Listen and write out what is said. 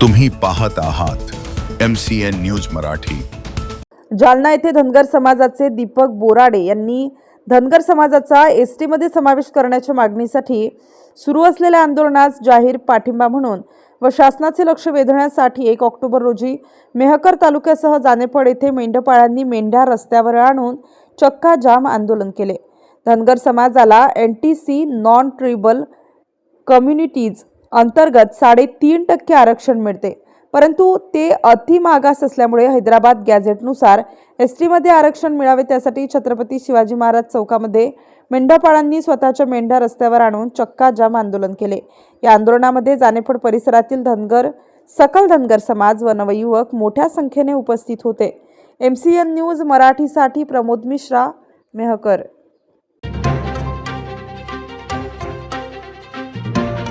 तुम्ही पाहत आहात M C N news Marathi. Jalna येथे धनगर समाजाचे दीपक बोराडे यांनी धनगर समाजाचा एस टीमध्ये समावेश करण्याच्या मागणीसाठी सुरू असलेल्या आंदोलनास जाहीर पाठिंबा म्हणून व शासनाचे लक्ष वेधण्यासाठी एक ऑक्टोबर रोजी मेहकर तालुक्यासह जानेपड येथे मेंढपाळांनी मेंढ्या रस्त्यावर आणून चक्का जाम आंदोलन केले. धनगर समाजाला N T C non tribal communities अंतर्गत साडेतीन टक्के आरक्षण मिळते. परंतु ते अतिमागास असल्यामुळे हैदराबाद गॅझेटनुसार एस टीमध्ये आरक्षण मिळावे त्यासाठी छत्रपती शिवाजी महाराज चौकामध्ये मेंढपाळांनी स्वतःच्या मेंढ्या रस्त्यावर आणून चक्का जाम आंदोलन केले. या आंदोलनामध्ये जानेफड परिसरातील धनगर सकल धनगर समाज व नवयुवक मोठ्या संख्येने उपस्थित होते. एम सी एन न्यूज मराठीसाठी प्रमोद मिश्रा मेहकर.